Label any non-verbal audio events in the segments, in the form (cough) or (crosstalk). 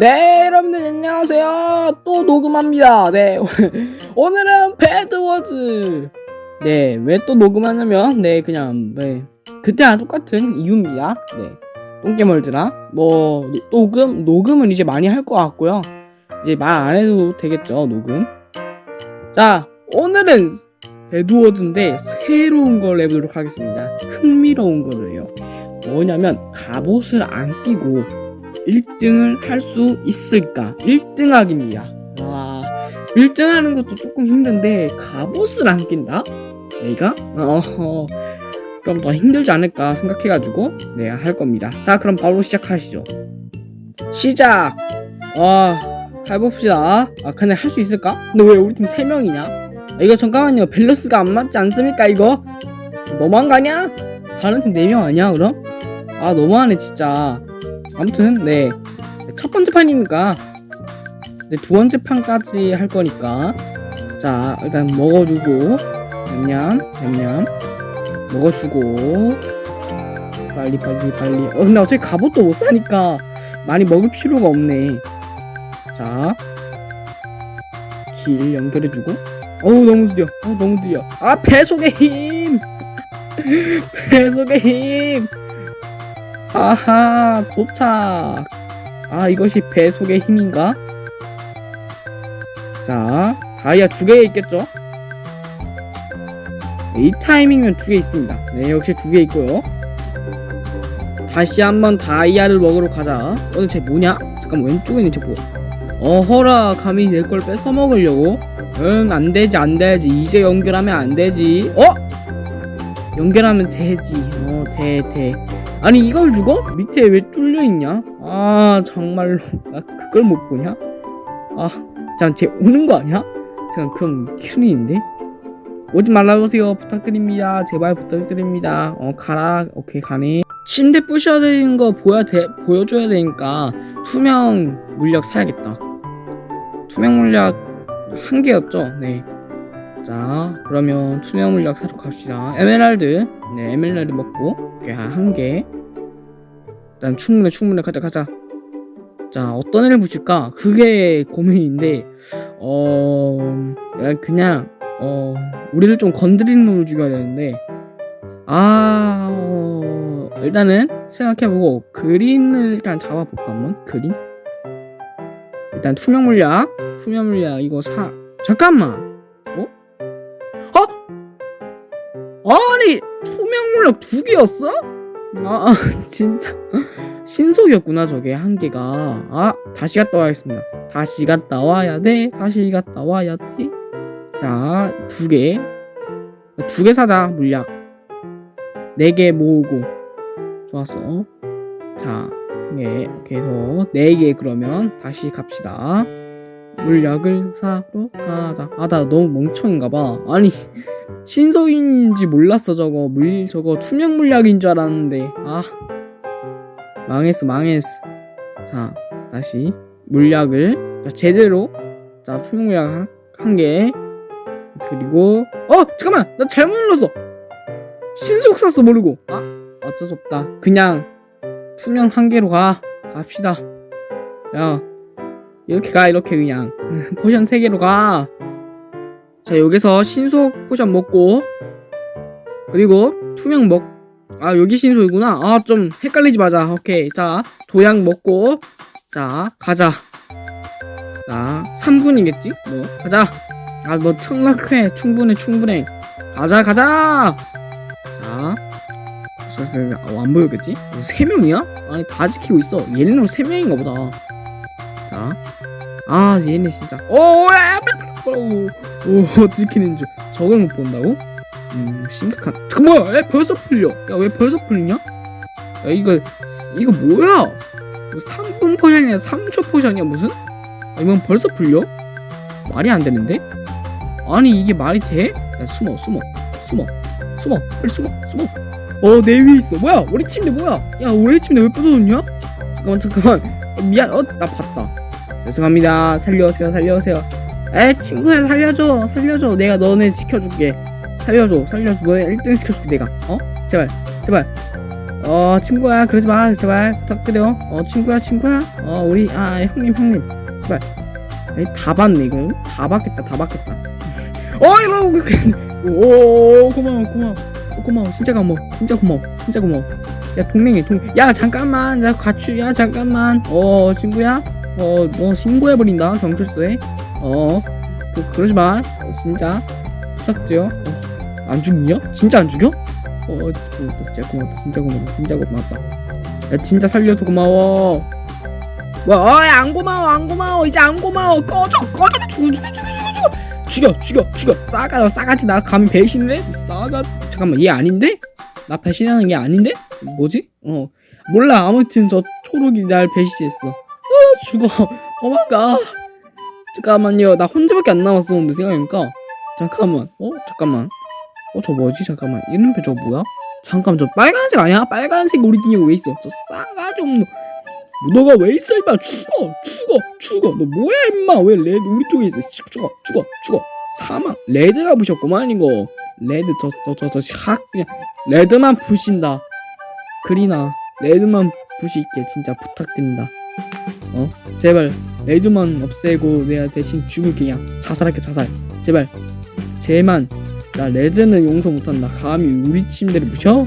네, 여러분들 안녕하세요. 또 녹음합니다. 네, (laughs) 오늘은 배드워즈. 네, 왜 또 녹음하냐면, 네, 그냥 네, 그때랑 똑같은 이유입니다. 네, 똥개멀드라. 뭐 노- 녹음 녹음은 이제 많이 할 것 같고요. 이제 말 안 해도 되겠죠, 녹음. 자, 오늘은 배드워즈인데 새로운 걸 해보도록 하겠습니다. 흥미로운 거를요. 뭐냐면 갑옷을 안 끼고 1등을 할 수 있을까? 1등하기입니다. 와, 1등 하는 것도 조금 힘든데, 갑옷을 안 낀다? 내가? 어, 그럼 더 힘들지 않을까 생각해가지고, 네, 할 겁니다. 자, 그럼 바로 시작하시죠. 시작! 아, 해봅시다. 아, 근데 할 수 있을까? 근데 왜 우리 팀 3명이냐? 아, 이거 잠깐만요. 밸런스가 안 맞지 않습니까, 이거? 너무한 거 아니야? 다른 팀 4명 아니야, 그럼? 아, 너무하네, 진짜. 아무튼 네. 첫 번째 판이니까 네, 두 번째 판까지 할 거니까. 자 일단 먹어주고 냠냠 냠냠. 먹어주고. 빨리 빨리 빨리. 어 근데 어차피 갑옷도 못 사니까 많이 먹을 필요가 없네. 자 길 연결해주고. 어우 너무 느려 어. 너무 느려 아 배속의 힘! (laughs) 배속의 힘 아하 도착. 아 이것이 배속의 힘인가? 자 다이아 두 개 있겠죠? 네, 이 타이밍은 두 개 있습니다. 네 역시 두 개 있고요. 다시 한번 다이아를 먹으러 가자. 오늘 쟤 뭐냐? 잠깐 왼쪽에 있는 쟤 뭐야 어허라 감히 내 걸 뺏어 먹으려고? 응 안되지 안되지. 이제 연결하면 안되지. 어? 연결하면 되지. 어 돼 돼 아니 이걸 죽어? 밑에 왜 뚫려 있냐? 아 정말로. 나 그걸 못 보냐? 아, 잠쟤 오는 거 아니야? 잠깐 그럼 키순이인데? 오지 말라 오세요. 부탁드립니다. 제발 부탁드립니다. 어 가라. 오케이 가네. 침대 부셔야 되는 거 보여 돼 보여줘야 되니까 투명 물약 사야겠다. 투명 물약 한 개였죠? 네. 자 그러면 투명 물약 사러 갑시다. 에메랄드 네 에메랄드 먹고 오케이 한개. 일단 충분해 충분해. 가자 가자. 자 어떤 애를 붙일까? 그게 고민인데 어 그냥 어 우리를 좀 건드리는 놈을 죽여야 되는데 아 어, 일단은 생각해보고 그린을 일단 잡아볼까 한번? 그린? 일단 투명 물약 투명 물약 이거 사 잠깐만 투명 물약 두 개였어? 아, 아 (laughs) 진짜. 신속이었구나 저게 한 개가. 아 다시 갔다 와야겠습니다. 다시 갔다 와야 돼. 다시 갔다 와야 돼 자 두 개. 두 개 사자 물약. 네 개 모으고. 좋았어. 자네 이렇게 해서 네개 그러면 다시 갑시다 물약을 사러 가자 아 나 너무 멍청인가 봐. 아니 (laughs) 신속인지 몰랐어 저거. 물 저거 투명 물약인 줄 알았는데. 아 망했어 망했어. 자 다시. 물약을 자, 제대로. 자 투명 물약 한개. 그리고 어 잠깐만! 나 잘못 눌렀어! 신속 샀어 모르고. 아 어쩔 수 없다. 그냥 투명 한 개로 가. 갑시다. 야 이렇게 가 이렇게 그냥. (laughs) 포션 세 개로 가. 자 여기서 신속 포션 먹고 그리고 투명 먹 아 여기 신속이구나. 아 좀 헷갈리지 마자. 오케이. 자 도약 먹고 자 가자. 자 3분이겠지? 뭐 가자. 아뭐 충분해 충분해 충분해. 가자 가자! 자 어, 안 보였겠지? 세 명이야? 아니 다 지키고 있어. 얘네는 세 명인가 보다. 자 아 얘네 진짜. 오야 오, 오 들키는 줄 저걸 못 본다고? 음 심각한. 그 뭐야? 왜 벌써 풀려? 야 왜 벌써 풀리냐? 야 이거 이거 뭐야? 3분 포션이야? 3초 포션이야 무슨? 아, 이건 벌써 풀려? 말이 안 되는데? 아니 이게 말이 돼? 야 숨어 숨어. 숨어. 숨어. 빨리 숨어. 숨어. 어내 위에 있어. 뭐야? 우리 침대 뭐야? 야 우리 침대 왜 부서졌냐? 잠깐만 잠깐만. 어, 미안. 어 나 봤다 죄송합니다. 살려오세요 살려오세요. 에 친구야 살려줘 살려줘. 내가 너네 지켜줄게. 살려줘 살려줘. 너네 1등 시켜줄게 내가. 어? 제발 제발. 어어 친구야 그러지 마. 제발 부탁드려. 어 친구야 친구야. 어 우리 아 형님 형님. 제발. 에이, 다 봤네 이거. 다 봤겠다 다 봤겠다. (laughs) 어 이거 오 고마워 고마워. 어, 고마워. 진짜 고마워. 진짜 고마워. 진짜 고마워. 야 동맹이 동 야 잠깐만. 나 가추. 야 잠깐만. 어 친구야 어 뭐 신고해버린다 경찰서에. 어 그, 그러지 마. 어, 진짜. 부탁드려. 어, 안 죽냐? 진짜 안 죽여? 어 진짜 고맙다 진짜 고맙다 진짜 고맙다 진짜 고맙다. 야 진짜 살려서 고마워. 뭐어안 고마워 안 고마워. 이제 안 고마워. 꺼져 꺼져. 죽여 죽여 죽여 죽여 죽여. 싸가 싸가지. 나 감히 배신을 해? 싸가 잠깐만 얘 아닌데? 나 배신하는 게 아닌데? 뭐지? 어 몰라. 아무튼 저 초록이 날 배신했어 어 죽어. (laughs) 도망가. 잠깐만요. 나 혼자밖에 안 남았었는데 생각해보니까? 잠깐만. 어? 잠깐만. 어 저 뭐지? 잠깐만. 이름표 저 뭐야? 잠깐 저 빨간색 아니야? 빨간색 오리지니가 왜 있어? 저 싸가지 없는 너가 왜 있어 임마? 죽어. 죽어. 죽어. 너 뭐야 임마? 왜 레드 우리 쪽에 있어? 씨, 죽어. 죽어. 죽어. 사망. 레드가 부셨구만 이거. 레드 저 저 저 저샥 그냥 레드만 부신다. 그리나 레드만 부실게. 진짜 부탁드립니다 어? 제발 레드만 없애고 내가 대신 죽을게 그냥 자살할게 자살. 제발. 제만. 나 레드는 용서 못한다. 감히 우리 침대를 부셔?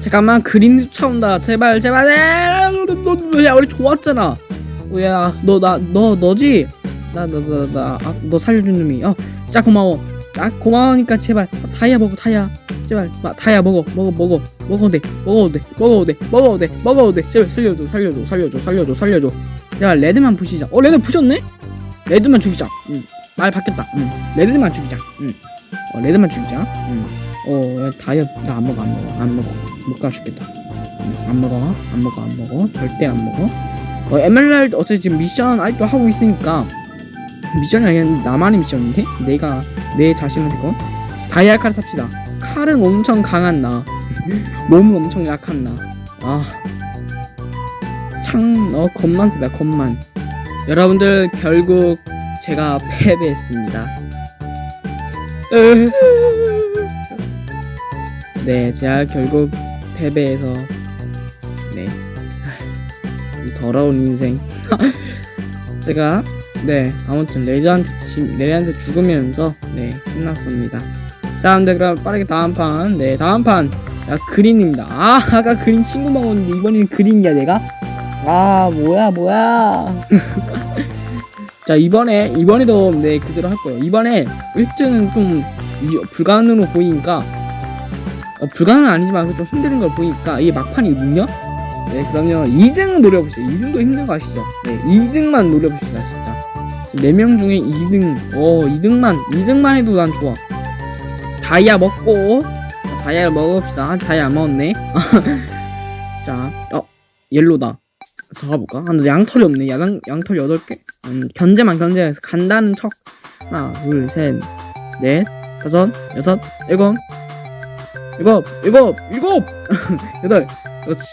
잠깐만 그림 쫓아온다. 제발 제발. 야 우리 좋았잖아. 어, 야너 나 너 너지? 나나 나나너 살려준 놈이. 어 진짜 고마워. 나 고마우니까 제발. 어, 다이아 먹어 다이아. 제발 마, 다이아 먹어 먹어 먹어 먹어도 돼 먹어도 돼 먹어도 돼 먹어도 돼 먹어도 돼. 제발 살려줘 살려줘 살려줘 살려줘 살려줘. 야 레드만 부시자. 어 레드 부셨네? 레드만 죽이자. 응말 바뀌었다. 응. 레드만 죽이자. 응. 어, 레드만 죽이자. 응. 어, 야, 다이아 나안 먹어 안 먹어 안 먹어. 못 가 죽겠다. 응, 안 먹어 안 먹어 안 먹어. 절대 안 먹어. 어 에메랄드 어차피 지금 미션 아직도 하고 있으니까. 미션이 아니라 나만의 미션인데? 내가 내 자신한테 건 다이아 칼 삽시다. 칼은 엄청 강한 나 몸은 엄청 약한 나 아 창어 겁만 쓰다 겁만. 여러분들 결국 제가 패배했습니다. (laughs) 네, 제가 결국 패배해서 네. 이 더러운 인생. (laughs) 제가 네 아무튼 레드한테 지, 레드한테 죽으면서 네 끝났습니다. 자, 근데 그럼 빠르게 다음 판, 네 다음 판, 야 그린입니다. 아 아까 그린 친구 먹었는데 이번에는 그린이야 내가? 아 뭐야 뭐야. (laughs) 자 이번에 이번에도 네 그대로 할 거예요. 이번에 1등은 좀 이- 불가능으로 보이니까 어, 불가능은 아니지만 좀 힘든 걸 보니까 이게 막판이거든요. 네 그러면 2등 노려봅시다. 2등도 힘든 거 아시죠? 네 2등만 노려봅시다 진짜. 4명 중에 2등 어 2등만 2등만 해도 난 좋아. 다이아 먹고 다이아를 먹읍시다. 아, 다이아 안 먹었네. (laughs) 자, 어 옐로다. 잡아볼까? 아, 양털이 없네. 양, 양털 8개? 음, 견제만 견제해서 간다는 척. 하나, 둘, 셋, 넷, 다섯, 여섯, 일곱, 일곱, 일곱, 일곱, (laughs) 여덟. 그렇지.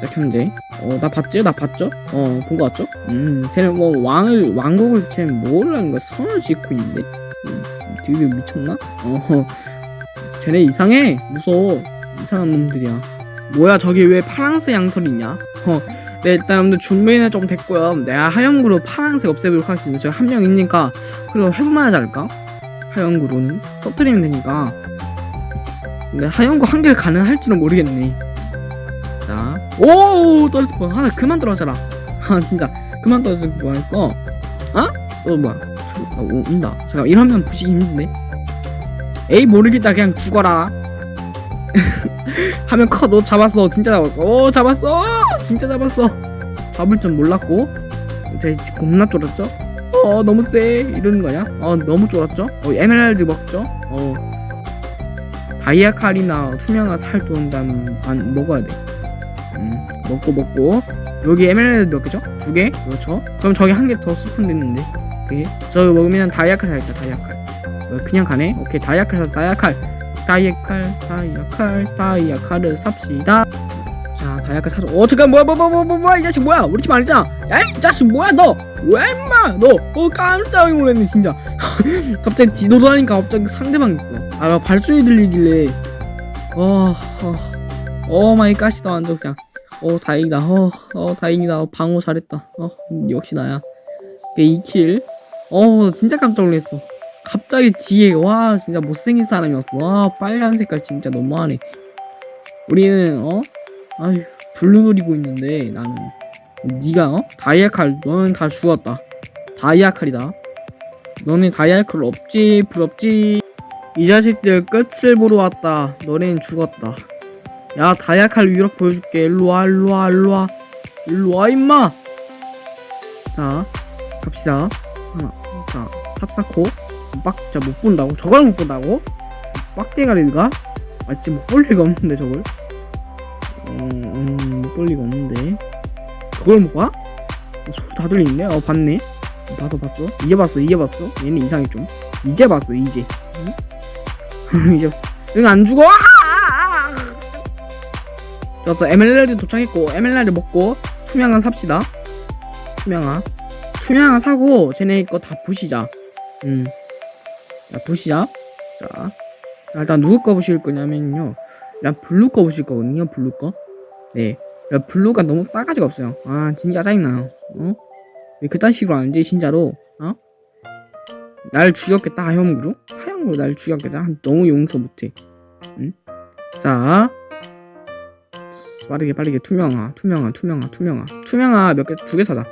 자, 견제. 어, 나 봤죠? 나 봤죠? 어, 본 거 같죠? 음, 쟤는 뭐 왕을, 왕국을 쟤는 뭐라는 거야? 선을 짓고 있는데? 음, 되게 미쳤나? 어, 쟤네 이상해. 무서워. 이상한 놈들이야. 뭐야, 저기 왜 파란색 양털이 있냐? 어, 네, 일단 준비는 좀 됐고요. 내가 하얀구로 파란색 없애보도록 하겠습니다. 저한명 있으니까 그래도 해보면 하지 않을까? 하얀구로는 터뜨리면 되니까. 근데 하얀구 한 개를 가능할지는 모르겠네. 자, 오 떨어질 뻔. 하나 그만 떨어져라. (laughs) 아 진짜 그만 떨어질 뻔했어. 어? 어 뭐야? 아, 오, 온다. 잠깐 이러면 부시기 힘든데. 에이 모르겠다 그냥 죽어라. (laughs) 하면 커, 너 잡았어, 진짜 잡았어, 오 잡았어, 진짜 잡았어. 잡을 줄 몰랐고, 제 겁나 쫄았죠? 어 너무 세 이러는 거야? 어 너무 쫄았죠? 어 에메랄드 먹죠? 어 다이아 칼이나 투명한 살 도는다면 안 먹어야 돼. 음 먹고 먹고 여기 에메랄드 몇 개죠? 두 개? 그렇죠? 그럼 저기 한 개 더 스폰 됐는데 그게 저기 먹으면 다이아 칼 살겠다 다이아 칼. 어, 그냥 가네? 오케이 다이아 칼 다이아 칼. 다이아 칼, 다이아 칼, 다이아 칼을 삽시다. 자, 다이아 칼 사서. 어, 잠깐 뭐야, 뭐야, 뭐야, 뭐야, 뭐야, 이 자식 뭐야? 우리 팀 아니잖아. 야, 이 자식 뭐야, 너? 왜 임마, 너? 어, 깜짝 놀랐네, 진짜. (laughs) 갑자기 뒤돌아니까 갑자기 상대방 있어. 아, 나 발소리 들리길래. 어, 어, 오 마이 갓이다 완전 그냥 어 다행이다 어, 어 다행이다 방어 잘했다 어 역시 나야 그 2킬 어 진짜 깜짝 놀랐어 갑자기 뒤에 와 진짜 못생긴 사람이었어. 와 빨간 색깔 진짜 너무하네. 우리는 어? 아휴 블루 노리고 있는데 나는. 네가 어? 다이아칼 너는 다 죽었다. 다이아칼이다. 너네 다이아칼 없지 부럽지. 이 자식들 끝을 보러 왔다. 너넨 죽었다. 야 다이아칼 위력 보여줄게. 일로와 일로와 일로와. 일로와 임마! 자 갑시다. 하나 자탑 쌓고 빡자 못 본다고? 저걸 못 본다고? 빡대가리가? 아 진짜 못 볼 리가 없는데 저걸. 음못 볼 리가 없는데. 저걸 못 봐? 소리 다 들리는데? 어 봤네. 봤어 봤어. 이제 봤어 이제 봤어. 얘는 이상해 좀. 이제 봤어 이제. 응? (laughs) 이제 봤어. 응안 죽어! 아! 좋았어. 에멜랄드 도착했고 에멜랄드 먹고 투명한 삽시다. 투명한. 투명한 사고 쟤네 거 다 부시자. 음. 야 부시자 자 자, 일단 누구 거 부실 거냐면요. 일단 블루 거 부실 거거든요 블루 거 네. 야, 블루가 너무 싸가지가 없어요. 아 진짜 짜증나요. 어? 왜 그딴 식으로 하는지 진짜로? 어? 날 죽였겠다 하얀구로? 하얀구로 날 죽였겠다? 너무 용서 못해. 응? 자. 빠르게 빠르게. 투명화 투명화 투명화 투명화 투명화 몇개 두 개 사자.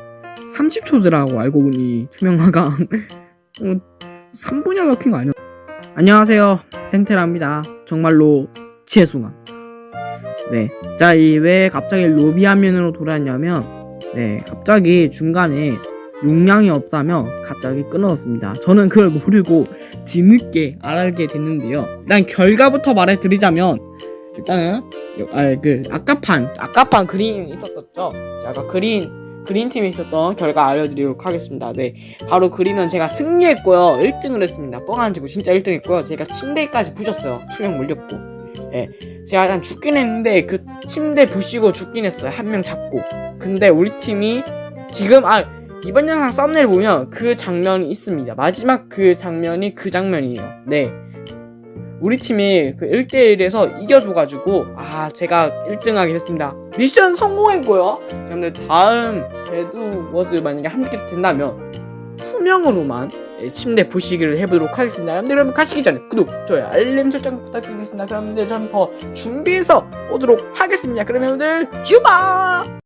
30초더라고 알고 보니 투명화가. (laughs) 어, 3분이나 넣힌 거 아니야? 안녕하세요. 텐테라입니다. 정말로 죄송합니다 네 자 이 왜 갑자기 로비 화면으로 돌아왔냐면 네 갑자기 중간에 용량이 없다며 갑자기 끊어졌습니다. 저는 그걸 모르고 뒤늦게 알게 됐는데요. 일단 결과부터 말해드리자면 일단은 아그 아까판 아까판 그린 있었었죠? 제가 그린 그린 팀에 있었던 결과 알려드리도록 하겠습니다. 네 바로 그린은 제가 승리했고요. 1등을 했습니다. 뻥 안 치고 진짜 1등 했고요. 제가 침대까지 부셨어요. 투명 물렸고. 예 제가 일단 죽긴 했는데 그 침대 부시고 죽긴 했어요. 한 명 잡고. 근데 우리 팀이 지금 아 이번 영상 썸네일 보면 그 장면이 있습니다. 마지막 그 장면이 그 장면이에요. 네 우리 팀이 그 1대1에서 이겨줘가지고 아 제가 1등하게 됐습니다. 미션 성공했고요 여러분들 다음 배드 워즈 만약에 함께 된다면 투명으로만 예, 침대 부시기를 해보도록 하겠습니다. 여러분들 여러분 가시기 전에 구독 좋아요 알림 설정 부탁드리겠습니다. 그럼 여러분들 저는 더 준비해서 오도록 하겠습니다. 그럼 여러분들 휴바